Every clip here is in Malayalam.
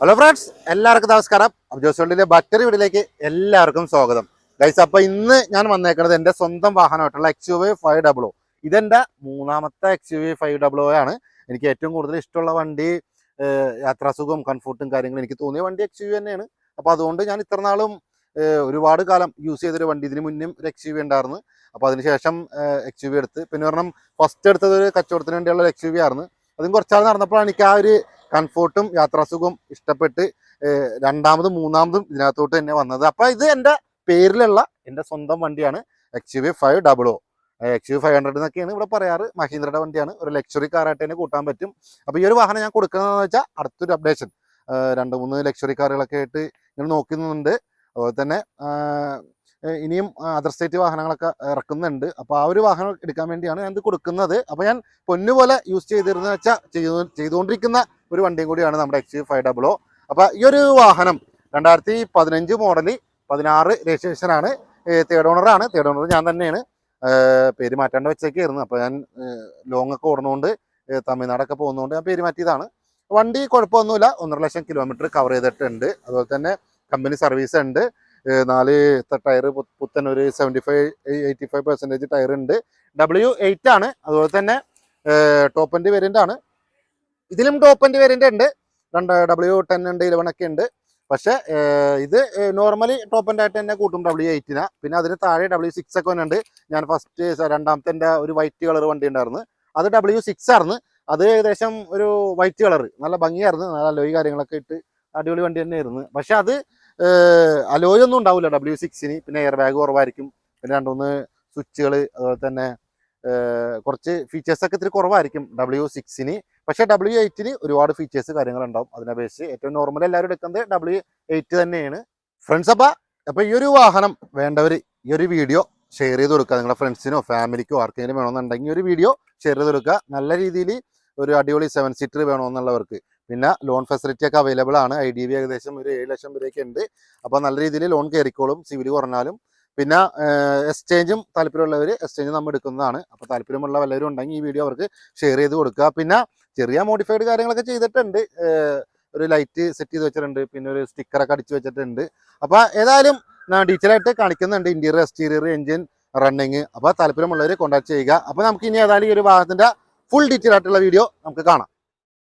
ഹലോ ഫ്രണ്ട്സ് എല്ലാവർക്കും നമസ്കാരം. അബ്ജോസോളിലെ ബാറ്ററി വീടിലേക്ക് എല്ലാവർക്കും സ്വാഗതം. ഗൈസ് അപ്പൊ ഇന്ന് ഞാൻ വന്നേക്കുന്നത് എന്റെ സ്വന്തം വാഹനമായിട്ടുള്ള X U V five double O ഇതെന്റെ മൂന്നാമത്തെ X U V five double O ആണ്. എനിക്ക് ഏറ്റവും കൂടുതൽ ഇഷ്ടമുള്ള വണ്ടി യാത്രാസുഖവും കംഫർട്ടും കാര്യങ്ങളും എനിക്ക് തോന്നിയ വണ്ടി എക്സ് യു തന്നെയാണ്. അപ്പൊ അതുകൊണ്ട് ഞാൻ ഇത്ര നാളും ഒരുപാട് കാലം യൂസ് ചെയ്തൊരു വണ്ടി ഇതിന് മുന്നും ഒരു എക്സ് യു വി ഉണ്ടായിരുന്നു. അപ്പൊ അതിനുശേഷം എക്സ് യു വി എടുത്ത്. പിന്നെ പറഞ്ഞാൽ ഫസ്റ്റ് എടുത്തത് ഒരു കച്ചവടത്തിന് വേണ്ടിയുള്ള എക്സ് യു വി ആയിരുന്നു. അതും കുറച്ചാൾ നടന്നപ്പോഴാണ് എനിക്ക് ആ ഒരു കംഫോർട്ടും യാത്രാസുഖവും ഇഷ്ടപ്പെട്ട് രണ്ടാമതും മൂന്നാമതും ഇതിനകത്തോട്ട് തന്നെ വന്നത്. അപ്പൊ ഇത് എന്റെ പേരിലുള്ള എന്റെ സ്വന്തം വണ്ടിയാണ് X V five double O X U five hundred എന്നൊക്കെയാണ് ഇവിടെ പറയാറ്. മഹീന്ദ്രയുടെ വണ്ടിയാണ്. ഒരു ലക്ഷറി കാറായിട്ട് തന്നെ കൂട്ടാൻ പറ്റും. അപ്പോൾ ഈ ഒരു വാഹനം ഞാൻ കൊടുക്കുന്നതെന്ന് വെച്ചാൽ അടുത്തൊരു അപ്ഡേഷൻ രണ്ട് മൂന്ന് ലക്ഷറി കാറുകളൊക്കെ ആയിട്ട് ഇങ്ങനെ നോക്കുന്നുണ്ട്. അതുപോലെ തന്നെ ഇനിയും അതർ സ്റ്റേറ്റ് വാഹനങ്ങളൊക്കെ ഇറക്കുന്നുണ്ട്. അപ്പോൾ ആ ഒരു വാഹനം എടുക്കാൻ വേണ്ടിയാണ് ഞാൻ ഇത് കൊടുക്കുന്നത്. അപ്പോൾ ഞാൻ പൊന്നുപോലെ യൂസ് ചെയ്തിരുന്നത് വെച്ചാൽ ചെയ്തു ചെയ്തുകൊണ്ടിരിക്കുന്ന ഒരു വണ്ടിയും കൂടിയാണ് നമ്മുടെ എക്സ് ഫൈവ് ഡബിൾ ഒ അപ്പോൾ ഈ ഒരു വാഹനം രണ്ടായിരത്തി പതിനഞ്ച് മോഡൽ പതിനാറ് രജിസ്ട്രേഷനാണ് തേർഡ് ഓണറാണ് തേർഡ് ഓണർ ഞാൻ തന്നെയാണ്. പേര് മാറ്റാണ്ട് വെച്ചേക്കായിരുന്നു. അപ്പോൾ ഞാൻ ലോങ് ഒക്കെ ഓടുന്നതുകൊണ്ട് തമിഴ്നാടൊക്കെ പോകുന്നതുകൊണ്ട് ഞാൻ പേര് മാറ്റിയതാണ്. വണ്ടി കുഴപ്പമൊന്നുമില്ല. ഒന്നര ലക്ഷം കിലോമീറ്റർ കവർ ചെയ്തിട്ടുണ്ട്. അതുപോലെ തന്നെ കമ്പനി സർവീസ് ഉണ്ട്. നാല് ടയർ പുത്തൻ ഒരു seventy five eighty five percentage tyre ഉണ്ട്. ഡബ്ല്യു എയ്റ്റ് ആണ്. അതുപോലെ തന്നെ ടോപ്പ് എൻഡ് വേരിയന്റ് ആണ്. ഇതിലും ടോപ്പ് എൻഡ് വേരിയന്റ് ഉണ്ട്. രണ്ട് ഡബ്ല്യു ടെൻ ഉണ്ട് ഇലവൻ ഒക്കെ ഉണ്ട്. പക്ഷേ ഇത് നോർമലി ടോപ്പ് എൻഡ് ആയിട്ട് തന്നെ കൂട്ടും ഡബ്ല്യു എയ്റ്റിനാ പിന്നെ അതിന് താഴെ ഡബ്ല്യു സിക്സ് ഒക്കെ ഉണ്ട്. ഞാൻ ഫസ്റ്റ് രണ്ടാമത്തെ എന്റെ ഒരു വൈറ്റ് കളർ വണ്ടി ഉണ്ടായിരുന്നു. അത് ഡബ്ല്യു സിക്സ് ആയിരുന്നു. അത് ഏകദേശം ഒരു വൈറ്റ് കളർ നല്ല ഭംഗിയായിരുന്നു. നല്ല അലോയി കാര്യങ്ങളൊക്കെ ഇട്ട് അടിപൊളി വണ്ടി തന്നെയായിരുന്നു. പക്ഷെ അത് അലോയ് ഒന്നും ഉണ്ടാവില്ല ഡബ്ല്യു സിക്സിന് പിന്നെ എയർ ബാഗ് കുറവായിരിക്കും. പിന്നെ രണ്ട് മൂന്ന് സ്വിച്ചുകൾ അതുപോലെ തന്നെ കുറച്ച് ഫീച്ചേഴ്സൊക്കെ ഇത്തിരി കുറവായിരിക്കും ഡബ്ല്യു സിക്സിന് പക്ഷേ ഡബ്ല്യു എയ്റ്റിന് ഒരുപാട് ഫീച്ചേഴ്സ് കാര്യങ്ങളുണ്ടാവും. അതിനപേക്ഷിച്ച് ഏറ്റവും നോർമൽ എല്ലാവരും എടുക്കുന്നത് ഡബ്ല്യു എയ്റ്റ് തന്നെയാണ്. ഫ്രണ്ട്സ് അപ്പം അപ്പോൾ ഈ ഒരു വാഹനം വേണ്ടവർ ഈ ഒരു വീഡിയോ ഷെയർ ചെയ്ത് കൊടുക്കുക. നിങ്ങളുടെ ഫ്രണ്ട്സിനോ ഫാമിലിക്കോ ആർക്കെങ്കിലും വേണമെന്നുണ്ടെങ്കിൽ ഒരു വീഡിയോ ഷെയർ ചെയ്ത് കൊടുക്കുക. നല്ല രീതിയിൽ ഒരു അടിപൊളി സെവൻ സീറ്റർ വേണമെന്നുള്ളവർക്ക്. പിന്നെ ലോൺ ഫെസിലിറ്റി ഒക്കെ അവൈലബിൾ ആണ്. ഐ ഡി ബി ഏകദേശം ഒരു ഏഴ് ലക്ഷം വരെയൊക്കെ ഉണ്ട്. അപ്പോൾ നല്ല രീതിയിൽ ലോൺ കയറിക്കോളും സിവിൽ കുറഞ്ഞാലും പിന്നെ എക്സ്ചേഞ്ചും താല്പര്യമുള്ളവർ എക്സ്ചേഞ്ച് നമ്മൾ എടുക്കുന്നതാണ്. അപ്പോൾ താല്പര്യമുള്ള വല്ലവരും ഉണ്ടെങ്കിൽ ഈ വീഡിയോ അവർക്ക് ഷെയർ ചെയ്ത് കൊടുക്കുക. പിന്നെ ചെറിയ മോഡിഫൈഡ് കാര്യങ്ങളൊക്കെ ചെയ്തിട്ടുണ്ട്. ഒരു ലൈറ്റ് സെറ്റ് ചെയ്ത് വെച്ചിട്ടുണ്ട്. പിന്നെ ഒരു സ്റ്റിക്കറൊക്കെ അടിച്ച് വെച്ചിട്ടുണ്ട്. അപ്പോൾ ഏതായാലും ഡീറ്റെയിൽ ആയിട്ട് കാണിക്കുന്നുണ്ട്. ഇന്റീരിയർ എക്സ്റ്റീരിയർ എഞ്ചിൻ റണ്ണിങ് അപ്പോൾ താല്പര്യമുള്ളവർ കോൺടാക്ട് ചെയ്യുക. അപ്പോൾ നമുക്ക് ഇനി ഏതായാലും ഈ ഒരു ഭാഗത്തിന്റെ ഫുൾ ഡീറ്റെയിൽ ആയിട്ടുള്ള വീഡിയോ നമുക്ക് കാണാം.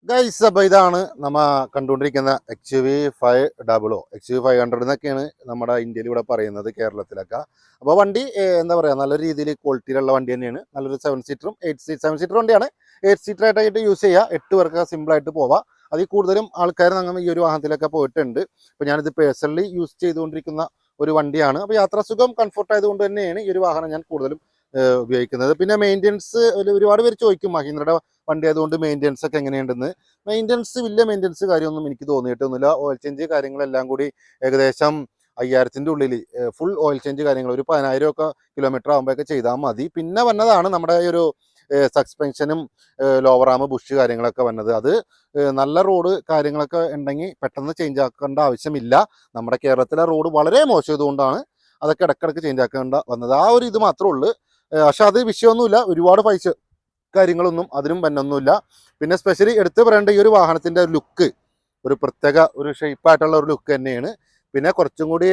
ഗൈസ് അപ്പോൾ ഇതാണ് നമ്മ കണ്ടുകൊണ്ടിരിക്കുന്ന X V five double O X U five hundred എന്നൊക്കെയാണ് നമ്മുടെ ഇന്ത്യയിൽ ഇവിടെ പറയുന്നത് കേരളത്തിലൊക്കെ. അപ്പോൾ വണ്ടി എന്താ പറയുക നല്ല രീതിയിൽ ക്വാളിറ്റിയിലുള്ള വണ്ടി തന്നെയാണ്. നല്ലൊരു സെവൻ സീറ്ററും എയ്റ്റ് സീറ്റ് സെവൻ സീറ്റർ വണ്ടിയാണ്. എയ്റ്റ് സീറ്റർ ആയിട്ടായിട്ട് യൂസ് ചെയ്യുക എട്ട് പേർക്ക് സിമ്പിളായിട്ട് പോവാം. അതിൽ കൂടുതലും ആൾക്കാർ അങ്ങനെ ഈ ഒരു വാഹനത്തിലൊക്കെ പോയിട്ടുണ്ട്. അപ്പോൾ ഞാനിത് പേഴ്സണലി യൂസ് ചെയ്തുകൊണ്ടിരിക്കുന്ന ഒരു വണ്ടിയാണ്. അപ്പോൾ യാത്രാസുഖം കംഫർട്ട് ആയതുകൊണ്ട് തന്നെയാണ് ഈ ഒരു വാഹനം ഞാൻ കൂടുതലും ഉപയോഗിക്കുന്നത്. പിന്നെ മെയിന്റെനൻസ് ഒരുപാട് പേര് ചോദിക്കും മഹീന്ദ്രയുടെ വണ്ടി ആയതുകൊണ്ട് മെയിന്റെനൻസ് ഒക്കെ എങ്ങനെയുണ്ടെന്ന്? മെയിന്റെനൻസ് വലിയ മെയിന്റെനൻസ് കാര്യമൊന്നും എനിക്ക് തോന്നിയിട്ടൊന്നുമില്ല. ഓയിൽ ചേഞ്ച് കാര്യങ്ങളെല്ലാം കൂടി ഏകദേശം അയ്യായിരത്തിന്റെ ഉള്ളിൽ ഫുൾ ഓയിൽ ചേഞ്ച് കാര്യങ്ങൾ ഒരു പതിനായിരം ഒക്കെ കിലോമീറ്റർ ആകുമ്പോഴൊക്കെ ചെയ്താൽ മതി. പിന്നെ വന്നതാണ് നമ്മുടെ ഒരു സസ്പെൻഷനും ലോവർ ആം ബുഷ് കാര്യങ്ങളൊക്കെ വന്നത്. അത് നല്ല റോഡ് കാര്യങ്ങളൊക്കെ ഉണ്ടെങ്കിൽ പെട്ടെന്ന് ചേഞ്ച് ആക്കേണ്ട ആവശ്യമില്ല. നമ്മുടെ കേരളത്തിലെ റോഡ് വളരെ മോശമായതുകൊണ്ടാണ് അതൊക്കെ ഇടക്കിടക്ക് ചേഞ്ച് ആക്കേണ്ട വന്നത്. ആ ഒരു ഇത് മാത്രമേ ഉള്ളൂ. പക്ഷെ അത് വിഷയമൊന്നുമില്ല. ഒരുപാട് പൈസ കാര്യങ്ങളൊന്നും അതിനും പന്നൊന്നുമില്ല പിന്നെ സ്പെഷ്യലി എടുത്ത് പറയേണ്ട ഈ ഒരു വാഹനത്തിന്റെ ലുക്ക് ഒരു പ്രത്യേക ഒരു ഷേപ്പായിട്ടുള്ള ഒരു ലുക്ക് തന്നെയാണ്. പിന്നെ കുറച്ചും കൂടി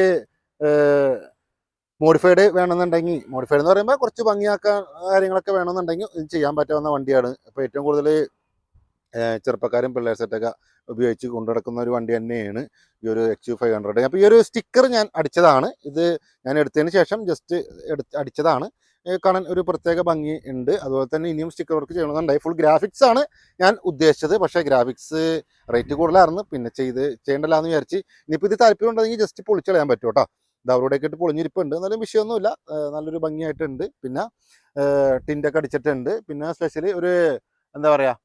മോഡിഫൈഡ് വേണമെന്നുണ്ടെങ്കിൽ മോഡിഫൈഡ് എന്ന് പറയുമ്പോൾ കുറച്ച് ഭംഗിയാക്കാൻ കാര്യങ്ങളൊക്കെ വേണമെന്നുണ്ടെങ്കിൽ ചെയ്യാൻ പറ്റാവുന്ന വണ്ടിയാണ്. അപ്പോൾ ഏറ്റവും കൂടുതൽ ചെറുപ്പക്കാരും പിള്ളേർ സെറ്റൊക്കെ ഉപയോഗിച്ച് കൊണ്ടു നടക്കുന്ന ഒരു വണ്ടി തന്നെയാണ് ഈ ഒരു എക്സ് യു ഫൈവ് ഹൺഡ്രഡ് അപ്പോൾ ഈ ഒരു സ്റ്റിക്കർ ഞാൻ അടിച്ചതാണ്. ഇത് ഞാൻ എടുത്തതിന് ശേഷം ജസ്റ്റ് എടുത്ത് അടിച്ചതാണ്. കാണാൻ ഒരു പ്രത്യേക ഭംഗി ഉണ്ട്. അതുപോലെ തന്നെ ഇനിയും സ്റ്റിക്കർ വർക്ക് ചെയ്യണമെന്നുണ്ടായി ഫുൾ ഗ്രാഫിക്സ് ആണ് ഞാൻ ഉദ്ദേശിച്ചത്. പക്ഷേ ഗ്രാഫിക്സ് റേറ്റ് കൂടുതലായിരുന്നു. പിന്നെ ചെയ്ത് ചെയ്യേണ്ടല്ല എന്ന് വിചാരിച്ച് ഇനിയിപ്പോൾ ഇത് താല്പര്യം ഉണ്ടെങ്കിൽ ജസ്റ്റ് പൊളിച്ചളയാൻ പറ്റും കേട്ടോ. ഇത് അവരോടൊക്കെ ഇട്ട് പൊളിഞ്ഞിരിപ്പുണ്ട്. എന്നാലും വിഷയമൊന്നുമില്ല. നല്ലൊരു ഭംഗിയായിട്ടുണ്ട്. പിന്നെ ടിന്റൊക്കെ അടിച്ചിട്ടുണ്ട്. പിന്നെ സ്പെഷ്യലി ഒരു എന്താ പറയുക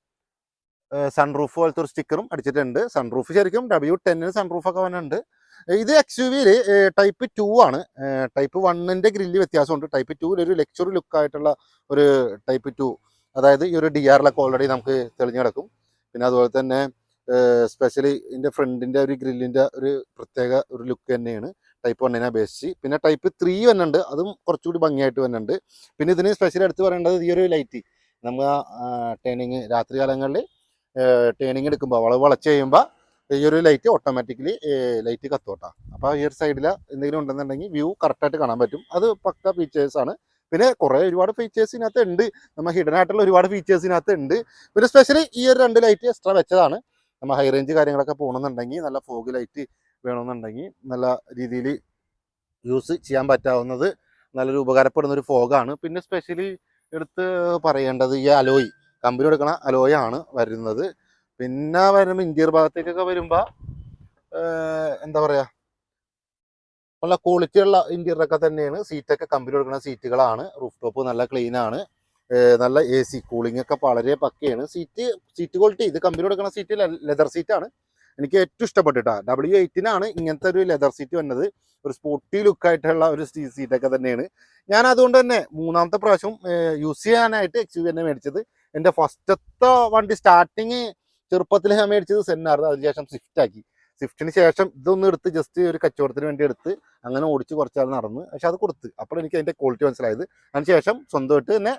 സൺറൂഫ് പോലത്തെ ഒരു സ്റ്റിക്കറും അടിച്ചിട്ടുണ്ട്. സൺറൂഫ് ശരിക്കും ഡബ്ല്യു ടെന്നിന് സൺറൂഫൊക്കെ വന്നിട്ടുണ്ട്. ഇത് എക്സ് യു വിയിൽ ടൈപ്പ് ടു ആണ്. ടൈപ്പ് വണ്ണിന്റെ ഗ്രില്ല് വ്യത്യാസമുണ്ട്. ടൈപ്പ് ടുവിൽ ഒരു ലക്ഷറി ലുക്കായിട്ടുള്ള ഒരു ടൈപ്പ് ടു അതായത് ഈ ഒരു ഡി ആറിലൊക്കെ ഓൾറെഡി നമുക്ക് തെളിഞ്ഞു കിടക്കും. പിന്നെ അതുപോലെ തന്നെ സ്പെഷ്യലി ഇതിന്റെ ഫ്രണ്ടിന്റെ ഒരു ഗ്രില്ലിന്റെ ഒരു പ്രത്യേക ഒരു ലുക്ക് തന്നെയാണ് ടൈപ്പ് വണ്ണിനെ അപേക്ഷിച്ച്. പിന്നെ ടൈപ്പ് ത്രീ വന്നിട്ടുണ്ട് അതും കുറച്ചുകൂടി ഭംഗിയായിട്ട് വന്നിട്ടുണ്ട് പിന്നെ ഇതിന് സ്പെഷ്യലി എടുത്ത് പറയേണ്ടത് ഈ ഒരു ലൈറ്റ് നമ്മൾ ടേണിങ് രാത്രി കാലങ്ങളിൽ ടേണിങ് എടുക്കുമ്പോൾ വളവ് വളച്ച് കഴിയുമ്പോൾ ഈ ഒരു ലൈറ്റ് ഓട്ടോമാറ്റിക്കലി ലൈറ്റ് കത്തോട്ടാ അപ്പോൾ ഈ ഒരു സൈഡിൽ എന്തെങ്കിലും ഉണ്ടെന്നുണ്ടെങ്കിൽ വ്യൂ കറക്റ്റായിട്ട് കാണാൻ പറ്റും. അത് പക്ക ഫീച്ചേഴ്സ് ആണ്. പിന്നെ കുറേ ഒരുപാട് ഫീച്ചേഴ്സ് ഇതിനകത്ത് ഉണ്ട് നമ്മൾ ഹിഡൻ ആയിട്ടുള്ള ഒരുപാട് ഫീച്ചേഴ്സ് ഇതിനകത്ത് ഉണ്ട് പിന്നെ സ്പെഷ്യലി ഈ ഒരു രണ്ട് ലൈറ്റ് എക്സ്ട്രാ വെച്ചതാണ്. നമ്മൾ ഹൈ റേഞ്ച് കാര്യങ്ങളൊക്കെ പോകണമെന്നുണ്ടെങ്കിൽ നല്ല ഫോഗ് ലൈറ്റ് വേണമെന്നുണ്ടെങ്കിൽ നല്ല രീതിയിൽ യൂസ് ചെയ്യാൻ പറ്റാവുന്നത് നല്ലൊരു ഉപകാരപ്പെടുന്ന ഒരു ഫോഗാണ് പിന്നെ സ്പെഷ്യലി എടുത്ത് പറയേണ്ടത് ഈ അലോയ് കമ്പനി എടുക്കണ അലോയാണ് വരുന്നത്. പിന്നെ വരുമ്പോൾ ഇന്ത്യർ ഭാഗത്തേക്കൊക്കെ വരുമ്പോൾ എന്താ പറയാ നല്ല ഉള്ള ഇന്റീരിയറൊക്കെ തന്നെയാണ്. സീറ്റൊക്കെ കമ്പനി കൊടുക്കുന്ന സീറ്റുകളാണ് റൂഫ് ടോപ്പ് നല്ല ക്ലീൻ ആണ്. നല്ല എ സി കൂളിംഗ് ഒക്കെ വളരെ പക്കയാണ്. സീറ്റ് സീറ്റ് ക്വാളിറ്റി ഇത് കമ്പനി കൊടുക്കുന്ന സീറ്റ് ലെതർ സീറ്റാണ് എനിക്ക് ഏറ്റവും ഇഷ്ടപ്പെട്ടിട്ടാ. ഡബ്ല്യു എയ്റ്റിനാണ് ഇങ്ങനത്തെ ഒരു ലെതർ സീറ്റ് വന്നത്. ഒരു സ്പോർട്ടി ലുക്കായിട്ടുള്ള ഒരു സീറ്റൊക്കെ തന്നെയാണ്. ഞാൻ അതുകൊണ്ട് തന്നെ മൂന്നാമത്തെ പ്രാവശ്യം യൂസ് ചെയ്യാനായിട്ട് എക്സ് യു തന്നെ മേടിച്ചത്. എന്റെ ഫസ്റ്റത്തെ വണ്ടി സ്റ്റാർട്ടിങ് ചെറുപ്പത്തിൽ ഞാൻ മേടിച്ചത് സെന്നായിരുന്നു അതിനുശേഷം സ്വിഫ്റ്റ് ആക്കി. സ്വിഫ്റ്റിന് ശേഷം ഇതൊന്ന് എടുത്ത് ജസ്റ്റ് ഒരു കച്ചവടത്തിന് വേണ്ടി എടുത്ത് അങ്ങനെ ഓടിച്ച് കുറച്ചാൾ നടന്ന് പക്ഷെ അത് കൊടുത്ത്. അപ്പോൾ എനിക്ക് അതിന്റെ ക്വാളിറ്റി മനസ്സിലായത്. അതിനുശേഷം സ്വന്തമായിട്ട് തന്നെ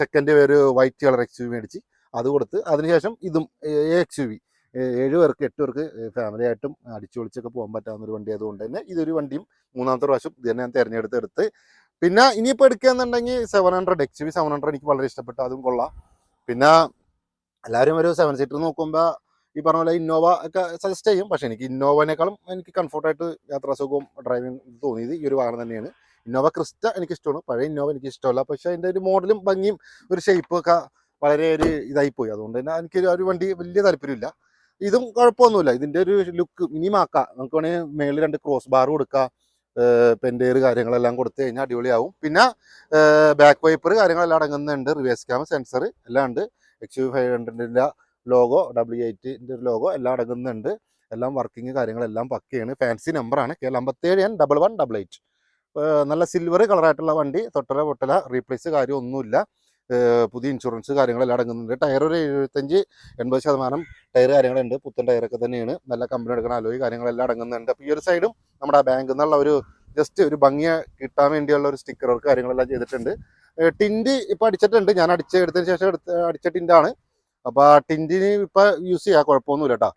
സെക്കൻഡ് ഒരു വൈറ്റ് കളർ എക്സ് യു മേടിച്ച് അത് കൊടുത്ത് അതിനുശേഷം ഇതും എക്സ് യു വി ഏഴ് പേർക്ക് എട്ട് പേർക്ക് ഫാമിലി ആയിട്ടും അടിച്ചു പൊളിച്ചൊക്കെ പോകാൻ പറ്റാവുന്ന ഒരു വണ്ടി ആയതുകൊണ്ട് തന്നെ ഇതൊരു വണ്ടിയും മൂന്നാമത്തെ പ്രാവശ്യം ഇത് തന്നെ ഞാൻ തിരഞ്ഞെടുത്ത് എടുത്ത്. പിന്നെ ഇനിയിപ്പോൾ എടുക്കുകയെന്നുണ്ടെങ്കിൽ seven hundred X V seven hundred എനിക്ക് വളരെ ഇഷ്ടപ്പെട്ടു. അതും കൊള്ളാം. പിന്നെ എല്ലാവരും ഒരു സെവൻ സീറ്റർ നോക്കുമ്പോൾ ഈ പറഞ്ഞ പോലെ ഇന്നോവ ഒക്കെ സജസ്റ്റ് ചെയ്യും. പക്ഷേ എനിക്ക് ഇന്നോവനേക്കാളും എനിക്ക് കംഫർട്ടായിട്ട് യാത്രാസുഖവും ഡ്രൈവിംഗ് തോന്നിയത് ഈ ഒരു വാഹനം തന്നെയാണ്. ഇന്നോവ ക്രിസ്റ്റ എനിക്ക് ഇഷ്ടമാണ്. പഴയ ഇന്നോവ എനിക്ക് ഇഷ്ടമല്ല. പക്ഷേ അതിന്റെ ഒരു മോഡലും ഭംഗിയും ഒരു ഷേപ്പും ഒക്കെ വളരെ ഒരു ഇതായിപ്പോയി അതുകൊണ്ട് തന്നെ എനിക്ക് ഒരു വണ്ടി വലിയ താല്പര്യമില്ല. ഇതും കുഴപ്പമൊന്നുമില്ല. ഇതിന്റെ ഒരു ലുക്ക് മിനിമാക്കാം നമുക്ക് വേണമെങ്കിൽ മേളിൽ രണ്ട് ക്രോസ് ബാർ കൊടുക്കുക പെൻഡേർ കാര്യങ്ങളെല്ലാം കൊടുത്തു കഴിഞ്ഞാൽ അടിപൊളിയാവും. പിന്നെ ബാക്ക് വൈപ്പർ കാര്യങ്ങളെല്ലാം അടങ്ങുന്നുണ്ട്. റിവേഴ്സ് ക്യാമ സെൻസർ എല്ലാം ഉണ്ട്. എക്സ് യു ഫൈവ് ഹൺഡ്രഡിന്റെ ലോഗോ ഡബ്ല്യു എയ്റ്റിന്റെ ഒരു ലോഗോ എല്ലാം അടങ്ങുന്നുണ്ട്. എല്ലാം വർക്കിംഗ് കാര്യങ്ങളെല്ലാം പക്കയാണ്. ഫാൻസി നമ്പറാണ് കെ എൽ അമ്പത്തേഴ് N double one double eight നല്ല സിൽവർ കളറായിട്ടുള്ള വണ്ടി. തൊട്ടല പൊട്ടല റീപ്ലേസ് കാര്യമൊന്നുമില്ല പുതിയ ഇൻഷുറൻസ് കാര്യങ്ങളെല്ലാം അടങ്ങുന്നുണ്ട്. ടയർ ഒരു എഴുപത്തഞ്ച് എൺപത് ശതമാനം ടയർ കാര്യങ്ങളുണ്ട്. പുത്തൻ ടയറൊക്കെ തന്നെയാണ്. നല്ല കമ്പനി എടുക്കുന്ന അലോയി കാര്യങ്ങളെല്ലാം അടങ്ങുന്നുണ്ട്. അപ്പോൾ ഈ ഒരു സൈഡും നമ്മുടെ ബാങ്കിൽ നിന്നുള്ള ഒരു ജസ്റ്റ് ഒരു ഭംഗിയെ കിട്ടാൻ വേണ്ടിയുള്ള ഒരു സ്റ്റിക്കർ കാര്യങ്ങളെല്ലാം ചെയ്തിട്ടുണ്ട്. ടിൻഡ് ഇപ്പം അടിച്ചിട്ടുണ്ട്. ഞാൻ അടിച്ച് എടുത്തതിന് ശേഷം എടുത്ത് അടിച്ച ടിൻഡാണ്. അപ്പോൾ ആ ടിൻഡിന് ഇപ്പം യൂസ് ചെയ്യാം. കുഴപ്പമൊന്നുമില്ല കേട്ടോ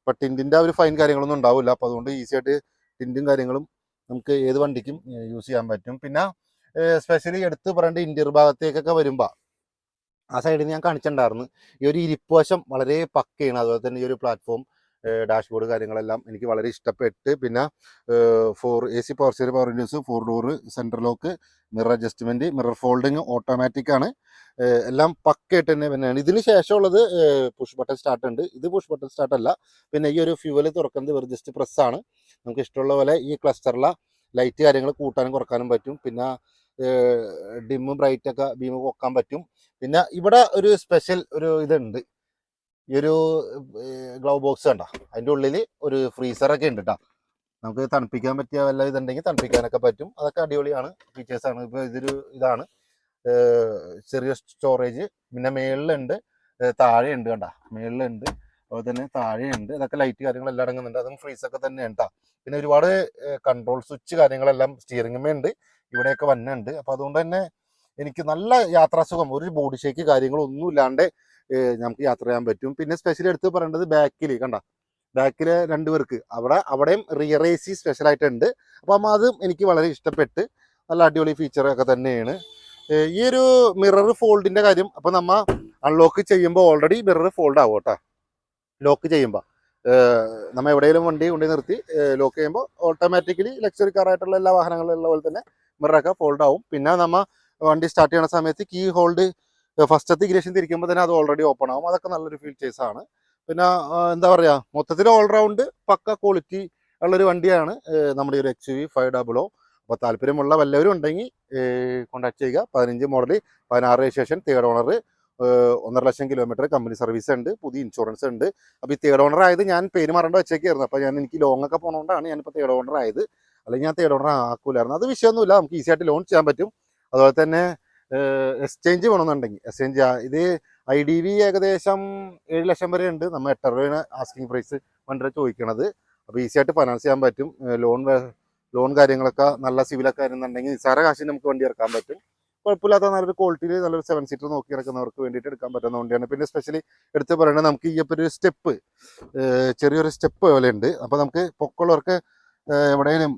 അപ്പം ടിൻഡിന്റെ ആ ഒരു ഫൈൻ കാര്യങ്ങളൊന്നും ഉണ്ടാവില്ല. അപ്പോൾ അതുകൊണ്ട് ഈസി ആയിട്ട് ടിൻഡും കാര്യങ്ങളും നമുക്ക് ഏത് വണ്ടിക്കും യൂസ് ചെയ്യാൻ പറ്റും. പിന്നെ സ്പെഷ്യലി എടുത്ത് പറയേണ്ട ഇന്റീരിയർ ഭാഗത്തേക്കൊക്കെ വരുമ്പോൾ ആ സൈഡിൽ ഞാൻ കാണിച്ചിട്ടുണ്ടായിരുന്നു. ഈ ഒരു ഇരിപ്പ് വശം വളരെ പക്കയാണ്. അതുപോലെ തന്നെ ഈ ഒരു പ്ലാറ്റ്ഫോം ഡാഷ്ബോർഡ് കാര്യങ്ങളെല്ലാം എനിക്ക് വളരെ ഇഷ്ടപ്പെട്ട്. പിന്നെ four A C power seat power windows four door central lock mirror adjustment mirror folding automatic ആണ്. എല്ലാം പക്കയായിട്ട് തന്നെ തന്നെയാണ്. ഇതിന് ശേഷമുള്ളത് പുഷ് ബട്ടൺ സ്റ്റാർട്ട് ഉണ്ട്. ഇത് പുഷ് ബട്ടൺ സ്റ്റാർട്ട് അല്ല. പിന്നെ ഈ ഒരു ഫ്യൂവൽ തുറക്കുന്നത് വെറും ജസ്റ്റ് പ്രസ് ആണ്. നമുക്ക് ഇഷ്ടമുള്ള പോലെ ഈ ക്ലസ്റ്ററിലെ ലൈറ്റ് കാര്യങ്ങൾ കൂട്ടാനും കുറക്കാനും പറ്റും. പിന്നെ ഡിമ്മും ബ്രൈറ്റൊക്കെ ഒക്കെ ബീം വെക്കാൻ പറ്റും. പിന്നെ ഇവിടെ ഒരു സ്പെഷ്യൽ ഒരു ഇതുണ്ട്. ഈ ഒരു ഗ്ലൗ ബോക്സ് കണ്ട? അതിന്റെ ഉള്ളിൽ ഒരു ഫ്രീസറൊക്കെ ഉണ്ട് കേട്ടോ നമുക്ക് തണുപ്പിക്കാൻ പറ്റിയ വല്ല ഇതുണ്ടെങ്കിൽ തണുപ്പിക്കാനൊക്കെ പറ്റും. അതൊക്കെ അടിപൊളിയാണ്. ഫീച്ചേഴ്സാണ് ഇപ്പോൾ ഇതൊരു ഇതാണ്. ചെറിയ സ്റ്റോറേജ് പിന്നെ മേളിലുണ്ട്. താഴെയുണ്ട് കണ്ട? മേളിലുണ്ട്. അതുപോലെ തന്നെ താഴെയുണ്ട്. ഇതൊക്കെ ലൈറ്റ് കാര്യങ്ങളെല്ലാം അടങ്ങുന്നുണ്ട്. അതും ഫ്രീസൊക്കെ തന്നെ ഉണ്ടാ പിന്നെ ഒരുപാട് കൺട്രോൾ സ്വിച്ച് കാര്യങ്ങളെല്ലാം സ്റ്റിയറിംഗുമേ ഉണ്ട്. ഇവിടെയൊക്കെ വന്നുണ്ട് അപ്പോൾ അതുകൊണ്ട് തന്നെ എനിക്ക് നല്ല യാത്രാസുഖം. ഒരു ബോഡി ഷേക്ക് കാര്യങ്ങളൊന്നും ഇല്ലാണ്ട് നമുക്ക് യാത്ര ചെയ്യാൻ പറ്റും. പിന്നെ സ്പെഷ്യലി എടുത്ത് പറയേണ്ടത് ബാക്കിൽ കണ്ട? ബാക്കിൽ രണ്ടുപേർക്ക് അവിടെ അവിടെയും റിയർ എ സി സ്പെഷ്യൽ ആയിട്ടുണ്ട്. അപ്പം അത് എനിക്ക് വളരെ ഇഷ്ടപ്പെട്ട് നല്ല അടിപൊളി ഫീച്ചറൊക്കെ തന്നെയാണ്. ഈ ഒരു മിറർ ഫോൾഡിന്റെ കാര്യം അപ്പം നമ്മ അൺലോക്ക് ചെയ്യുമ്പോൾ ഓൾറെഡി മിറർ ഫോൾഡ് ആവും കേട്ടോ. ലോക്ക് ചെയ്യുമ്പോൾ നമ്മൾ എവിടെയെങ്കിലും വണ്ടി കൊണ്ടുപോയി നിർത്തി ലോക്ക് ചെയ്യുമ്പോൾ ഓട്ടോമാറ്റിക്കലി ലക്ഷറി കാറായിട്ടുള്ള എല്ലാ വാഹനങ്ങളിലുള്ള പോലെ തന്നെ മിററൊക്കെ ഫോൾഡ് ആവും. പിന്നെ നമ്മൾ വണ്ടി സ്റ്റാർട്ട് ചെയ്യുന്ന സമയത്ത് കീ ഹോൾഡ് ഫസ്റ്റത്തെ ഇഗ്രേഷൻ തിരിക്കുമ്പോൾ തന്നെ അത് ഓൾറെഡി ഓപ്പൺ ആവും. അതൊക്കെ നല്ലൊരു ഫീച്ചേഴ്സ് ആണ്. പിന്നെ എന്താ പറയുക മൊത്തത്തിൽ ഓൾറൗണ്ട് പക്ക ക്വാളിറ്റി ഉള്ളൊരു വണ്ടിയാണ് നമ്മുടെ ഒരു എക്സ് വി ഫൈവ് ഡബിളോ അപ്പോൾ താല്പര്യമുള്ള വല്ലവരും ഉണ്ടെങ്കിൽ കോൺടാക്ട് ചെയ്യുക. പതിനഞ്ച് മോഡൽ പതിനാറ് രജിസ്ട്രേഷൻ തേർഡ് ഓണർ ഒന്നര ലക്ഷം കിലോമീറ്റർ കമ്പനി സർവീസ് ഉണ്ട് പുതിയ ഇൻഷുറൻസ് ഉണ്ട്. അപ്പോൾ ഈ തേർഡ് ഓണർ ആയത് ഞാൻ പേര് മാറേണ്ട വെച്ചേക്കായിരുന്നു. അപ്പോൾ ഞാൻ എനിക്ക് ലോങ് ഒക്കെ പോകണോണ്ടാണ് ഞാനിപ്പോൾ തേർഡ് ഓണർ ആയത്. അല്ലെങ്കിൽ ഞാൻ തേർഡ് ഓണർ ആക്കൂലായിരുന്നു. അത് വിഷയമൊന്നുമില്ല. നമുക്ക് ഈസി ആയിട്ട് ലോൺ ചെയ്യാൻ പറ്റും. അതുപോലെ തന്നെ എക്സ്ചേഞ്ച് വേണമെന്നുണ്ടെങ്കിൽ. എക്സ്ചേഞ്ച് ഇത് ഐ ഡി വി ഏകദേശം ഏഴ് ലക്ഷം വരെ ഉണ്ട്. നമ്മൾ എട്ടര രൂപയാണ് ആസ്കിങ് പ്രൈസ് വണ്ടി ചോദിക്കണത്. അപ്പോൾ ഈസി ആയിട്ട് ഫൈനാൻസ് ചെയ്യാൻ പറ്റും. ലോൺ ലോൺ കാര്യങ്ങളൊക്കെ നല്ല സിവിലൊക്കെ ആയിരുന്നുണ്ടെങ്കിൽ നിസ്സാര കാശിന് നമുക്ക് വണ്ടി ഇറക്കാൻ പറ്റും. കുഴപ്പമില്ലാത്ത നല്ലൊരു ക്വാളിറ്റിയിൽ നല്ലൊരു സെവൻ സീറ്റർ നോക്കി ഇറക്കുന്നവർക്ക് വേണ്ടിയിട്ട് എടുക്കാൻ പറ്റുന്ന വണ്ടിയാണ്. പിന്നെ സ്പെഷ്യലി എടുത്ത് പറയുന്നത് നമുക്ക് ഈ ഇപ്പോൾ ഒരു സ്റ്റെപ്പ് ചെറിയൊരു സ്റ്റെപ്പ് പോലെ ഉണ്ട്. അപ്പോൾ നമുക്ക് പൊക്കമുള്ളവർക്ക് എവിടെയും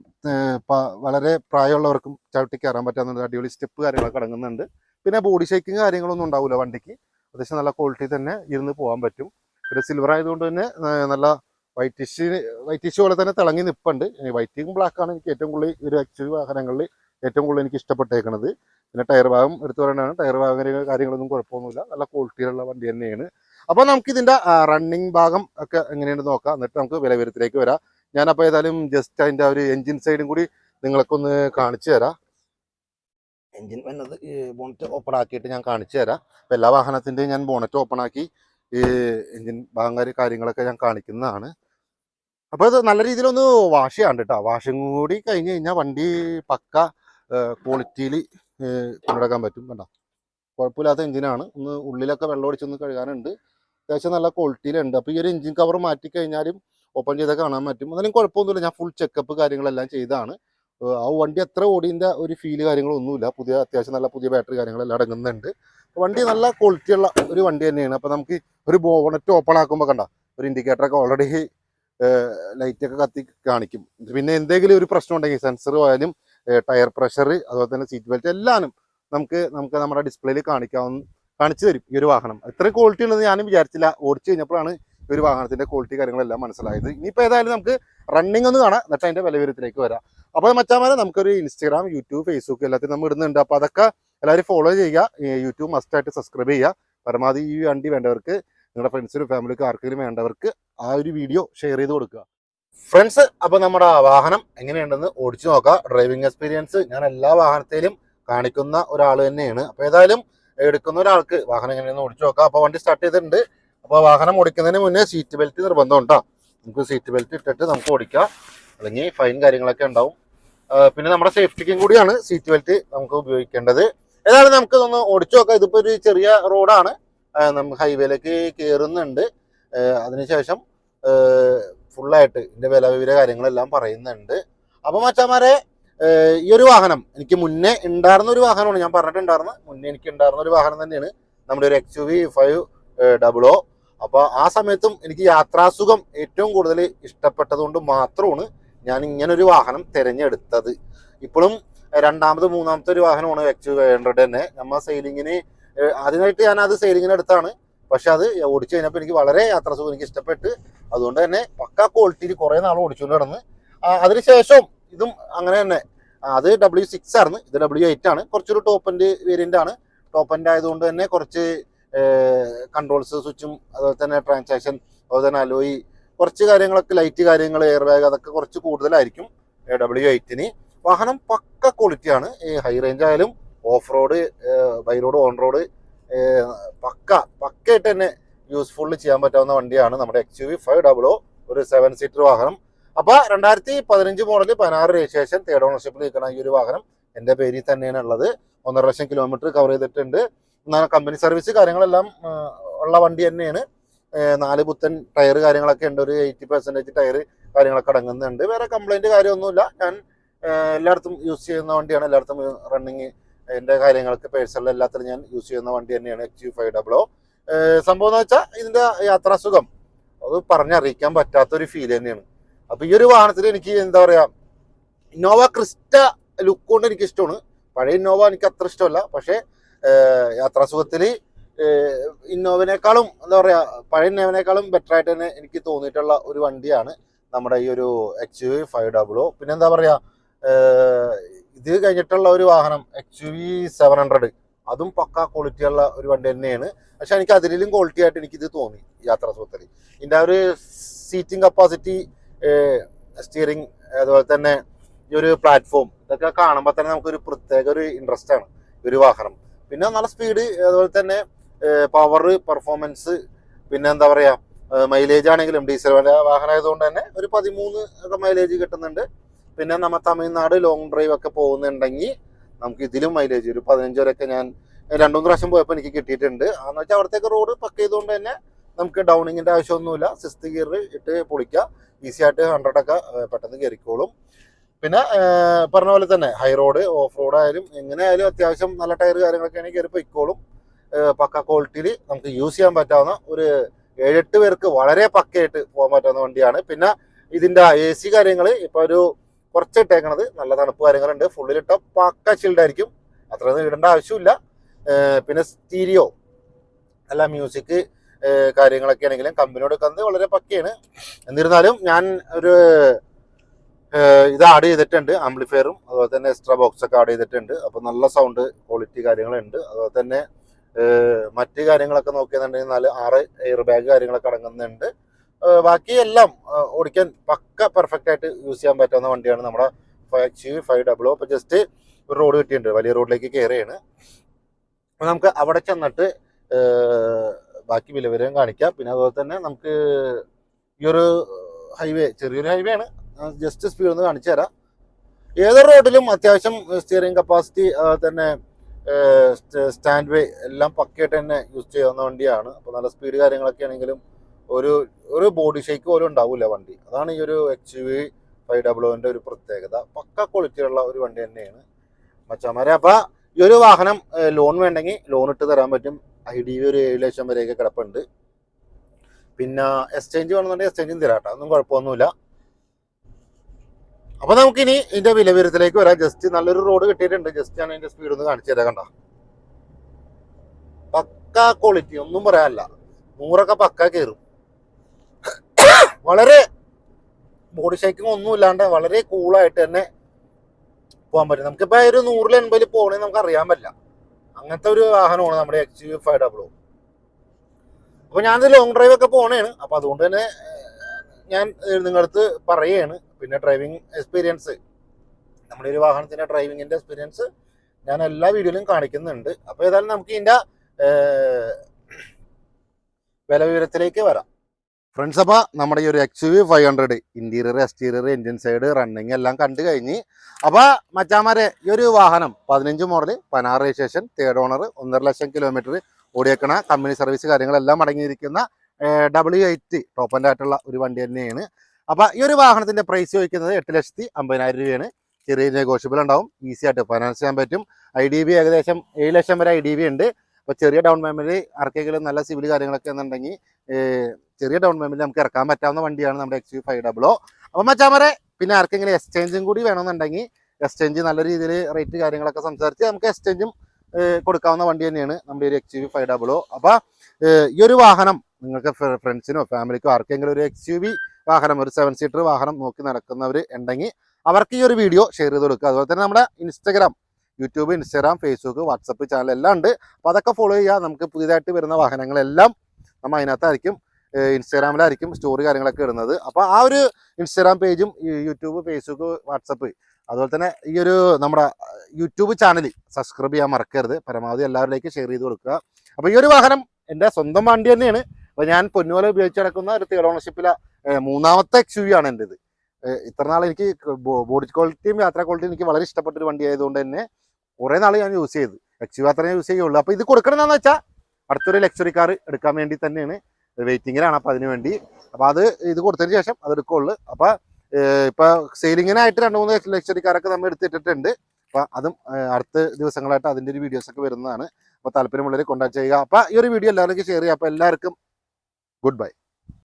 വളരെ പ്രായമുള്ളവർക്കും ചവിട്ടി കയറാൻ പറ്റാവുന്ന അടിപൊളി സ്റ്റെപ്പ് കാര്യങ്ങളൊക്കെ അടങ്ങുന്നുണ്ട്. പിന്നെ ബോഡി ഷേക്കിങ് കാര്യങ്ങളൊന്നും ഉണ്ടാവില്ല വണ്ടിക്ക്. അത്യാവശ്യം നല്ല ക്വാളിറ്റി തന്നെ ഇരുന്ന് പോകാൻ പറ്റും. പിന്നെ സിൽവർ ആയതുകൊണ്ട് തന്നെ നല്ല വൈറ്റിഷ് വൈറ്റിഷ് പോലെ തന്നെ തിളങ്ങി നിൽപ്പുണ്ട് ബ്ലാക്ക് ആണ് എനിക്ക് ഏറ്റവും കൂടുതൽ ഒരു ആക്ച്വലി വാഹനങ്ങളിൽ ഏറ്റവും കൂടുതൽ എനിക്ക് ഇഷ്ടപ്പെട്ടേക്കുന്നത് പിന്നെ ടയർ ഭാഗം എടുത്തു പറയേണ്ടതാണ്. ടയർ ഭാഗം കാര്യങ്ങളൊന്നും കുഴപ്പമൊന്നുമില്ല. നല്ല ക്വാളിറ്റിയിലുള്ള വണ്ടി തന്നെയാണ്. അപ്പോൾ നമുക്ക് ഇതിന്റെ റണ്ണിങ് ഭാഗം ഒക്കെ എങ്ങനെയാണ് നോക്കാം. എന്നിട്ട് നമുക്ക് വിലവരത്തിലേക്ക് വരാം. ഞാനപ്പോൾ ഏതായാലും ജസ്റ്റ് അതിന്റെ ഒരു എൻജിൻ സൈഡും കൂടി നിങ്ങൾക്കൊന്ന് കാണിച്ചു തരാം. എൻജിൻ വന്നത് ബോണറ്റ് ഓപ്പൺ ആക്കിയിട്ട് ഞാൻ കാണിച്ചു തരാം. അപ്പോൾ എല്ലാ വാഹനത്തിന്റെയും ഞാൻ ബോണറ്റ് ഓപ്പൺ ആക്കി ഈ എൻജിൻ ഭാഗം കാര്യങ്ങളൊക്കെ ഞാൻ കാണിക്കുന്നതാണ്. അപ്പോൾ ഇത് നല്ല രീതിയിലൊന്ന് വാഷ് ചെയ്യാണ്ട് കേട്ടോ വാഷും കൂടി കഴിഞ്ഞ് കഴിഞ്ഞാൽ വണ്ടി പക്ക ക്വാളിറ്റിയിൽ കൊണ്ടുനടക്കാൻ പറ്റും കണ്ടോ? കുഴപ്പമില്ലാത്ത എഞ്ചിനാണ് ഒന്ന് ഉള്ളിലൊക്കെ വെള്ളം ഒടിച്ചൊന്ന് കഴുകാനുണ്ട്. അത്യാവശ്യം നല്ല ക്വാളിറ്റിയിലുണ്ട് അപ്പോൾ ഈ ഒരു എഞ്ചിൻ കവർ മാറ്റി കഴിഞ്ഞാലും ഓപ്പൺ ചെയ്താൽ കാണാൻ പറ്റും. എന്നാലും കുഴപ്പമൊന്നുമില്ല. ഞാൻ ഫുൾ ചെക്കപ്പ് കാര്യങ്ങളെല്ലാം ചെയ്താണ്. ആ വണ്ടി എത്ര ഓടിന്റെ ഒരു ഫീൽ കാര്യങ്ങളൊന്നുമില്ല. പുതിയ അത്യാവശ്യം നല്ല പുതിയ ബാറ്ററി കാര്യങ്ങളെല്ലാം അടങ്ങുന്നുണ്ട്. വണ്ടി നല്ല ക്വാളിറ്റിയുള്ള ഒരു വണ്ടി തന്നെയാണ്. അപ്പോൾ നമുക്ക് ഒരു ബോണറ്റ് ഓപ്പൺ ആക്കുമ്പോൾ കണ്ട? ഒരു ഇൻഡിക്കേറ്ററൊക്കെ ഓൾറെഡി ലൈറ്റൊക്കെ കത്തി കാണിക്കും. പിന്നെ എന്തെങ്കിലും ഒരു പ്രശ്നം ഉണ്ടെങ്കിൽ സെൻസർ പോയാലും ടയർ പ്രഷർ അതുപോലെ തന്നെ സീറ്റ് ബെൽറ്റ് എല്ലാനും നമുക്ക് നമുക്ക് നമ്മുടെ ഡിസ്പ്ലേയിൽ കാണിക്കാവുന്ന കാണിച്ചു തരും ഈ ഒരു വാഹനം. ഇത്രയും ക്വാളിറ്റി ഉണ്ടെന്ന് ഞാനും വിചാരിച്ചില്ല. ഓടിച്ചു കഴിഞ്ഞപ്പോഴാണ് ഒരു വാഹനത്തിന്റെ ക്വാളിറ്റി കാര്യങ്ങളെല്ലാം മനസ്സിലായത്. ഇനിയിപ്പോൾ ഏതായാലും നമുക്ക് റണ്ണിംഗ് ഒന്ന് കാണാം. എന്നിട്ട് അതിന്റെ വിലവിവരത്തിലേക്ക് വരാം. അപ്പോൾ മച്ചാമാരെ നമുക്കൊരു ഇൻസ്റ്റാഗ്രാം യൂട്യൂബ് ഫേസ്ബുക്ക് എല്ലാത്തിനും നമ്മൾ ഇടുന്നുണ്ട്. അപ്പോൾ അതൊക്കെ എല്ലാവരും ഫോളോ ചെയ്യുക. യൂട്യൂബ് മസ്റ്റായിട്ട് സബ്സ്ക്രൈബ് ചെയ്യുക. പരമാവധി ഈ വണ്ടി വേണ്ടവർക്ക് നിങ്ങളുടെ ഫ്രണ്ട്സിനും ഫാമിലിക്കും ആർക്കെങ്കിലും വേണ്ടവർക്ക് ആ ഒരു വീഡിയോ ഷെയർ ചെയ്ത് കൊടുക്കുക. ഫ്രണ്ട്സ് അപ്പോൾ നമ്മുടെ വാഹനം എങ്ങനെയുണ്ടെന്ന് ഓടിച്ചു നോക്കാം. ഡ്രൈവിംഗ് എക്സ്പീരിയൻസ് ഞാൻ എല്ലാ വാഹനത്തിലും കാണിക്കുന്ന ഒരാൾ തന്നെയാണ്. അപ്പോൾ ഏതായാലും എടുക്കുന്ന ഒരാൾക്ക് വാഹനം എങ്ങനെയെന്ന് ഓടിച്ചു നോക്കാം. അപ്പോൾ വണ്ടി സ്റ്റാർട്ട് ചെയ്തിട്ടുണ്ട്. അപ്പോൾ വാഹനം ഓടിക്കുന്നതിന് മുന്നേ സീറ്റ് ബെൽറ്റ് നിർബന്ധം ഉണ്ടോ നമുക്ക് സീറ്റ് ബെൽറ്റ് ഇട്ടിട്ട് നമുക്ക് ഓടിക്കാം. അല്ലെങ്കിൽ ഫൈൻ കാര്യങ്ങളൊക്കെ ഉണ്ടാവും. പിന്നെ നമ്മുടെ സേഫ്റ്റിക്കും കൂടിയാണ് സീറ്റ് ബെൽറ്റ് നമുക്ക് ഉപയോഗിക്കേണ്ടത്. ഏതായാലും നമുക്ക് ഒന്ന് ഓടിച്ചു നോക്കാം. ഇതിപ്പോൾ ഒരു ചെറിയ റോഡാണ്. നമുക്ക് ഹൈവേയിലേക്ക് കയറുന്നുണ്ട് അതിനുശേഷം ഫുള്ളായിട്ട് ഇതിന്റെ വില വിവര കാര്യങ്ങളെല്ലാം പറയുന്നുണ്ട്. അപ്പോൾ മച്ചാമാരെ ഈ ഒരു വാഹനം എനിക്ക് മുന്നേ ഉണ്ടായിരുന്ന ഒരു വാഹനമാണ്. ഞാൻ പറഞ്ഞിട്ടുണ്ടായിരുന്നത് മുന്നേ എനിക്ക് ഉണ്ടായിരുന്ന ഒരു വാഹനം തന്നെയാണ്. നമ്മുടെ ഒരു X U V five double O അപ്പൊ ആ സമയത്തും എനിക്ക് യാത്രാസുഖം ഏറ്റവും കൂടുതൽ ഇഷ്ടപ്പെട്ടതുകൊണ്ട് മാത്രമാണ് ഞാൻ ഇങ്ങനൊരു വാഹനം തിരഞ്ഞെടുത്തത്. ഇപ്പോഴും രണ്ടാമത് മൂന്നാമത്തെ ഒരു വാഹനമാണ് എക്സ് ഹൺഡ്രഡ് തന്നെ. നമ്മൾ സെയിലിങ്ങിന് ആദ്യമായിട്ട് ഞാൻ അത് സെയിലിങ്ങിന് എടുത്താണ്. പക്ഷെ അത് ഓടിച്ചു കഴിഞ്ഞപ്പോൾ എനിക്ക് വളരെ യാത്രാസുഖം എനിക്ക് ഇഷ്ടപ്പെട്ട് അതുകൊണ്ട് തന്നെ പക്ക ക്വാളിറ്റിയിൽ കുറേ നാൾ ഓടിച്ചുകൊണ്ട് നടന്ന്. ആ, അതിനുശേഷം ഇതും അങ്ങനെ തന്നെ. അത് ഡബ്ല്യു സിക്സ് ആയിരുന്നു. ഇത് ഡബ്ല്യു എയ്റ്റ് ആണ്. കുറച്ചൊരു ടോപ്പ് വേരിയന്റ് ആണ്. ടോപ്പ് എൻഡ് ആയതുകൊണ്ട് തന്നെ കുറച്ച് കൺട്രോൾസ് സ്വിച്ചും അതുപോലെ തന്നെ ട്രാൻസാക്ഷൻ അതുപോലെ തന്നെ അലോയി കുറച്ച് കാര്യങ്ങളൊക്കെ ലൈറ്റ് കാര്യങ്ങൾ എയർ ബാഗ് അതൊക്കെ കുറച്ച് കൂടുതലായിരിക്കും ഡബ്ല്യു എയ്റ്റിന് വാഹനം പക്ക ക്വാളിറ്റിയാണ് ഈ ഹൈ റേഞ്ച് ആയാലും off road by road on road പക്ക പക്കയായിട്ട് തന്നെ യൂസ്ഫുൾ ചെയ്യാൻ പറ്റാവുന്ന വണ്ടിയാണ് നമ്മുടെ X U V five double O ഒരു സെവൻ സീറ്റർ വാഹനം. അപ്പോൾ രണ്ടായിരത്തി പതിനഞ്ച് മോഡൽ പതിനാറ് രജിസ്ട്രേഷൻ തേർഡ് ഓണർഷിപ്പിൽ നിൽക്കുന്ന ഈ ഒരു വാഹനം. എന്റെ പേരിൽ തന്നെയാണ് ഉള്ളത്. ഒന്നര ലക്ഷം കിലോമീറ്റർ കവർ ചെയ്തിട്ടുണ്ട്. കമ്പനി സർവീസ് കാര്യങ്ങളെല്ലാം ഉള്ള വണ്ടി തന്നെയാണ്. നാല് പുത്തൻ ടയർ കാര്യങ്ങളൊക്കെ ഉണ്ട്. ഒരു എയ്റ്റി പെർസെന്റേജ് ടയർ കാര്യങ്ങളൊക്കെ അടങ്ങുന്നുണ്ട്. വേറെ കംപ്ലൈന്റ് കാര്യമൊന്നുമില്ല. ഞാൻ എല്ലായിടത്തും യൂസ് ചെയ്യുന്ന വണ്ടിയാണ്. എല്ലായിടത്തും റണ്ണിങ് എന്റെ കാര്യങ്ങൾക്ക് പേഴ്സണൽ എല്ലാത്തിലും ഞാൻ യൂസ് ചെയ്യുന്ന വണ്ടി തന്നെയാണ് H U five double O സംഭവം എന്ന് വെച്ചാൽ ഇതിന്റെ യാത്രാസുഖം അത് പറഞ്ഞറിയിക്കാൻ പറ്റാത്തൊരു ഫീൽ തന്നെയാണ്. അപ്പോൾ ഈ ഒരു വാഹനത്തിൽ എനിക്ക് എന്താ പറയുക ഇന്നോവ ക്രിസ്റ്റ ലുക്ക് കൊണ്ട് എനിക്ക് ഇഷ്ടമാണ്. പഴയ ഇന്നോവ എനിക്ക് അത്ര ഇഷ്ടമല്ല. പക്ഷേ യാത്രാസുഖത്തിൽ ഇന്നോവിനേക്കാളും എന്താ പറയുക പഴയ ഇന്നോവിനേക്കാളും ബെറ്റർ ആയിട്ട് തന്നെ എനിക്ക് തോന്നിയിട്ടുള്ള ഒരു വണ്ടിയാണ് നമ്മുടെ ഈ ഒരു X U V five double O പിന്നെ എന്താ പറയാ ഇത് കഴിഞ്ഞിട്ടുള്ള ഒരു വാഹനം X U V seven hundred അതും പക്ക ക്വാളിറ്റി ഉള്ള ഒരു വണ്ടി തന്നെയാണ്. പക്ഷെ എനിക്ക് അതിലും ക്വാളിറ്റി ആയിട്ട് എനിക്കിത് തോന്നി യാത്രാസുഖത്തിൽ ഇതിന്റെ ഒരു സീറ്റിംഗ് കപ്പാസിറ്റി സ്റ്റിയറിംഗ് അതുപോലെ തന്നെ ഈ ഒരു പ്ലാറ്റ്ഫോം ഇതൊക്കെ കാണുമ്പോൾ തന്നെ നമുക്കൊരു പ്രത്യേക ഒരു ഇൻട്രസ്റ്റ് ആണ് ഒരു വാഹനം. പിന്നെ നല്ല സ്പീഡ് അതുപോലെ തന്നെ പവർ പെർഫോമൻസ് പിന്നെ എന്താ പറയുക മൈലേജ് ആണെങ്കിലും ഡീസൽ വാഹനം ആയതുകൊണ്ട് തന്നെ ഒരു പതിമൂന്ന് ഒക്കെ മൈലേജ് കിട്ടുന്നുണ്ട്. പിന്നെ നമ്മൾ തമിഴ്നാട് ലോങ് ഡ്രൈവ് ഒക്കെ പോകുന്നുണ്ടെങ്കിൽ നമുക്ക് ഇതിലും മൈലേജ് ഒരു പതിനഞ്ച് വരെയൊക്കെ ഞാൻ രണ്ടു മൂന്ന് പ്രാവശ്യം പോയപ്പോൾ എനിക്ക് കിട്ടിയിട്ടുണ്ട്. അതെന്ന് വെച്ചാൽ അവിടത്തേക്ക് റോഡ് പക്ക ചെയ്തുകൊണ്ട് തന്നെ നമുക്ക് ഡൗണിങ്ങിന്റെ ആവശ്യമൊന്നുമില്ല. സിക്സ്ത് ഗിയർ ഇട്ട് പൊളിക്കുക ഈസി ആയിട്ട് ഹൺഡ്രഡൊക്കെ പെട്ടെന്ന് കയറിക്കോളും പിന്നെ പറഞ്ഞ പോലെ തന്നെ ഹൈ റോഡ് ഓഫ് റോഡ് ആയാലും എങ്ങനെ ആയാലും അത്യാവശ്യം നല്ല ടയർ കാര്യങ്ങളൊക്കെ ആണെങ്കിൽ കയറി പൊയ്ക്കോളും പക്ക ക്വാളിറ്റിയിൽ നമുക്ക് യൂസ് ചെയ്യാൻ പറ്റാവുന്ന ഒരു ഏഴെട്ട് പേർക്ക് വളരെ പക്കയായിട്ട് പോകാൻ പറ്റാവുന്ന വണ്ടിയാണ്. പിന്നെ ഇതിന്റെ എ സി കാര്യങ്ങൾ ഇപ്പൊ ഒരു കുറച്ച് ഇട്ടേക്കണത് നല്ല തണുപ്പ് കാര്യങ്ങളുണ്ട്. ഫുള്ളിലിട്ട പക്ക ചിൽഡായിരിക്കും അത്രയൊന്നും ഇടേണ്ട ആവശ്യമില്ല. പിന്നെ സ്റ്റീരിയോ അല്ല മ്യൂസിക് കാര്യങ്ങളൊക്കെ ആണെങ്കിലും കമ്പനിയോട് കന്ന് വളരെ പക്കയാണ്. എന്നിരുന്നാലും ഞാൻ ഒരു ഇത് ആഡ് ചെയ്തിട്ടുണ്ട് ആംപ്ലിഫയറും അതുപോലെ തന്നെ എക്സ്ട്രാ ബോക്സ് ഒക്കെ ആഡ് ചെയ്തിട്ടുണ്ട്. അപ്പോൾ നല്ല സൗണ്ട് ക്വാളിറ്റി കാര്യങ്ങളുണ്ട്. അതുപോലെ തന്നെ മറ്റ് കാര്യങ്ങളൊക്കെ നോക്കിയെന്നുണ്ടെങ്കിൽ ആറ് എയർ ബാഗ് കാര്യങ്ങളൊക്കെ അടങ്ങുന്നുണ്ട്. ബാക്കി എല്ലാം ഓടിക്കാൻ പക്ക പെർഫെക്റ്റ് ആയിട്ട് യൂസ് ചെയ്യാൻ പറ്റാവുന്ന വണ്ടിയാണ് നമ്മുടെ എക്സ് ഫൈവ് ഡബിൾ അപ്പൊ ജസ്റ്റ് ഒരു റോഡ് കിട്ടിയിട്ടുണ്ട് വലിയ റോഡിലേക്ക് കയറിയാണ് നമുക്ക് അവിടെ ചെന്നിട്ട് ബാക്കി വിലവരെയും കാണിക്കാം. പിന്നെ അതുപോലെ തന്നെ നമുക്ക് ഈ ഒരു ഹൈവേ ചെറിയൊരു ഹൈവേ ആണ്. ജസ്റ്റ് സ്പീഡ് ഒന്ന് കാണിച്ചു തരാം. ഏതൊരു റോഡിലും അത്യാവശ്യം സ്റ്റിയറിംഗ് കപ്പാസിറ്റി തന്നെ സ്റ്റാൻഡ് വേ എല്ലാം പക്കയായിട്ട് തന്നെ യൂസ് ചെയ്യാവുന്ന വണ്ടിയാണ്. അപ്പോൾ നല്ല സ്പീഡ് കാര്യങ്ങളൊക്കെ ആണെങ്കിലും ഒരു ഒരു ബോഡി ഷേക്ക് പോലും ഉണ്ടാവില്ല വണ്ടി. അതാണ് ഈ ഒരു എച്ച് വി ഫൈവ് ഡബിൾ ഒരു പ്രത്യേകത. പക്ക ക്വാളിറ്റിയുള്ള ഒരു വണ്ടി തന്നെയാണ്. മച്ചാമാരെ അപ്പോൾ ഈ ഒരു വാഹനം ലോൺ വേണ്ടെങ്കിൽ ലോൺ ഇട്ട് തരാൻ പറ്റും. ഐ ഡി ഒരു ഏഴ് ലക്ഷം വരെയൊക്കെ കിടപ്പുണ്ട്. പിന്നെ എക്സ്ചേഞ്ച് വേണമെന്നുണ്ടെങ്കിൽ എക്സ്ചേഞ്ചും തരാം കേട്ടോ. ഒന്നും കുഴപ്പമൊന്നുമില്ല. അപ്പൊ നമുക്കിനി ഇതിന്റെ വിലവിരുത്തിലേക്ക് വരാം. ജസ്റ്റ് നല്ലൊരു റോഡ് കിട്ടിയിട്ടുണ്ട്. ജസ്റ്റ് ഞാൻ ഇതിന്റെ സ്പീഡ് ഒന്ന് കാണിച്ചു തരാം കണ്ട. പക്ക ക്വാളിറ്റി ഒന്നും പറയാനില്ല. നൂറൊക്കെ പക്ക കയറും വളരെ ബോഡി ഷേക്കിംഗ് ഒന്നും ഇല്ലാണ്ട് വളരെ കൂളായിട്ട് തന്നെ പോകാൻ പറ്റും. നമുക്കിപ്പോ ഒരു നൂറിൽ എൺപതിൽ പോകണമെങ്കിൽ നമുക്ക് അറിയാൻ പറ്റില്ല. അങ്ങനത്തെ ഒരു വാഹനമാണ് നമ്മുടെ എക്സ് യു ഫൈവ് ഡബിൾ അപ്പൊ ഞാനത് ലോങ് ഡ്രൈവ് ഒക്കെ പോണേണ്. അപ്പൊ അതുകൊണ്ട് തന്നെ ഞാൻ നിങ്ങളടുത്ത് പറയുകയാണ് പിന്നെ ഡ്രൈവിംഗ് എക്സ്പീരിയൻസ് നമ്മുടെ ഒരു വാഹനത്തിന്റെ ഡ്രൈവിങ്ങിന്റെ എക്സ്പീരിയൻസ് ഞാൻ എല്ലാ വീഡിയോയിലും കാണിക്കുന്നുണ്ട്. അപ്പോൾ ഏതായാലും നമുക്ക് ഇതിന്റെ വില വിവരത്തിലേക്ക് വരാം. ഫ്രണ്ട്സ് അപ്പോൾ നമ്മുടെ ഈ ഒരു X V five hundred interior exterior engine side running എല്ലാം കണ്ടു കഴിഞ്ഞ് അപ്പോൾ മച്ചാമാരെ ഈ ഒരു വാഹനം പതിനഞ്ച് മോഡൽ പനാർ രജിസ്ട്രേഷൻ തേർഡ് ഓണർ ഒന്നര ലക്ഷം കിലോമീറ്റർ ഓടിയേക്കണ കമ്പനി സർവീസ് കാര്യങ്ങളെല്ലാം അടങ്ങിയിരിക്കുന്ന ഡബ്ല്യു എയ്റ്റ് ടോപ്പ് ആൻഡ് ആയിട്ടുള്ള ഒരു വണ്ടി തന്നെയാണ്. അപ്പൊ ഈ ഒരു വാഹനത്തിന്റെ പ്രൈസ് ചോദിക്കുന്നത് എട്ട് ലക്ഷത്തി അമ്പതിനായിരം രൂപയാണ്. ചെറിയ നെഗോഷ്യബിൾ ഉണ്ടാവും. ഈസി ആയിട്ട് ഫൈനാൻസ് ചെയ്യാൻ പറ്റും. ഐ ഡി ബി ഏകദേശം ഏഴ് ലക്ഷം വരെ ഐ ഡി ബി ഉണ്ട്. അപ്പൊ ചെറിയ ഡൗൺ പേയ്മെന്റ് ആർക്കെങ്കിലും നല്ല സിവിൽ കാര്യങ്ങളൊക്കെ എന്നുണ്ടെങ്കിൽ ചെറിയ ഡൗൺ പേയ്മെന്റ് നമുക്ക് ഇറക്കാൻ പറ്റാവുന്ന വണ്ടിയാണ് നമ്മുടെ എക്സ് യു ഫൈവ് ഡബിളോ അപ്പൊ മച്ചാമറെ പിന്നെ ആർക്കെങ്കിലും എക്സ്ചേഞ്ചും കൂടി വേണമെന്നുണ്ടെങ്കിൽ എക്സ്ചേഞ്ച് നല്ല രീതിയിൽ റേറ്റ് കാര്യങ്ങളൊക്കെ സംസാരിച്ച് നമുക്ക് എക്സ്ചേഞ്ചും കൊടുക്കാവുന്ന വണ്ടി തന്നെയാണ് നമ്മുടെ ഒരു എക്സ് യു വി ഫൈവ് ഡബിളോ അപ്പൊ ഈ ഒരു വാഹനം നിങ്ങൾക്ക് ഫ്രണ്ട്സിനോ ഫാമിലിക്കോ ആർക്കെങ്കിലും ഒരു എക്സ് യു വി വാഹനം ഒരു സെവൻ സീറ്റർ വാഹനം നോക്കി നടക്കുന്നവർ ഉണ്ടെങ്കിൽ അവർക്ക് ഈ ഒരു വീഡിയോ ഷെയർ ചെയ്ത് കൊടുക്കുക. അതുപോലെ തന്നെ നമ്മുടെ Instagram YouTube Instagram Facebook WhatsApp channel എല്ലാം ഉണ്ട്. അപ്പോൾ അതൊക്കെ ഫോളോ ചെയ്യുക. നമുക്ക് പുതിയതായിട്ട് വരുന്ന വാഹനങ്ങളെല്ലാം നമ്മൾ അതിനകത്തായിരിക്കും. ഇൻസ്റ്റാഗ്രാമിലായിരിക്കും സ്റ്റോറി കാര്യങ്ങളൊക്കെ ഇടുന്നത്. അപ്പോൾ ആ ഒരു ഇൻസ്റ്റാഗ്രാം പേജും യൂട്യൂബ് ഫേസ്ബുക്ക് വാട്സപ്പ് അതുപോലെ തന്നെ ഈ ഒരു നമ്മുടെ യൂട്യൂബ് ചാനൽ സബ്സ്ക്രൈബ് ചെയ്യാൻ മറക്കരുത്. പരമാവധി എല്ലാവരിലേക്ക് ഷെയർ ചെയ്ത് കൊടുക്കുക. അപ്പോൾ ഈ ഒരു വാഹനം എന്റെ സ്വന്തം വണ്ടി തന്നെയാണ്. അപ്പോൾ ഞാൻ പൊന്നുപോലെ ഉപയോഗിച്ച് നടക്കുന്ന ഒരു തേർഡ് മൂന്നാമത്തെ എക്സ് യു ആണ് എന്റെത് ഇത്ര നാൾ എനിക്ക് ബോഡി ക്വാളിറ്റിയും യാത്രാ ക്വാളിറ്റിയും എനിക്ക് വളരെ ഇഷ്ടപ്പെട്ട ഒരു വണ്ടി ആയതുകൊണ്ട് തന്നെ കുറേ നാൾ ഞാൻ യൂസ് ചെയ്ത്. എക്സ് യു മാത്രമേ യൂസ് ചെയ്യുള്ളൂ. അപ്പോൾ ഇത് കൊടുക്കണമെന്ന് വെച്ചാൽ അടുത്തൊരു ലക്ഷറി കാർ എടുക്കാൻ വേണ്ടി തന്നെയാണ്. വെയിറ്റിങ്ങിലാണ് അപ്പോൾ അതിന് വേണ്ടി. അപ്പോൾ അത് ഇത് കൊടുത്തതിന് ശേഷം അത് എടുക്കുള്ളൂ. അപ്പോൾ ഇപ്പോൾ സെയിലിങ്ങിനായിട്ട് രണ്ട് മൂന്ന് ലക്ഷറി കാറൊക്കെ നമ്മൾ എടുത്തിട്ടിട്ടുണ്ട്. അപ്പോൾ അതും അടുത്ത ദിവസങ്ങളായിട്ട് അതിന്റെ ഒരു വീഡിയോസ് ഒക്കെ വരുന്നതാണ്. അപ്പോൾ താല്പര്യമുള്ളവരെ കോൺടാക്ട് ചെയ്യുക. അപ്പോൾ ഈ ഒരു വീഡിയോ എല്ലാവർക്കും ഷെയർ ചെയ്യുക. അപ്പോൾ എല്ലാവർക്കും ഗുഡ് ബൈ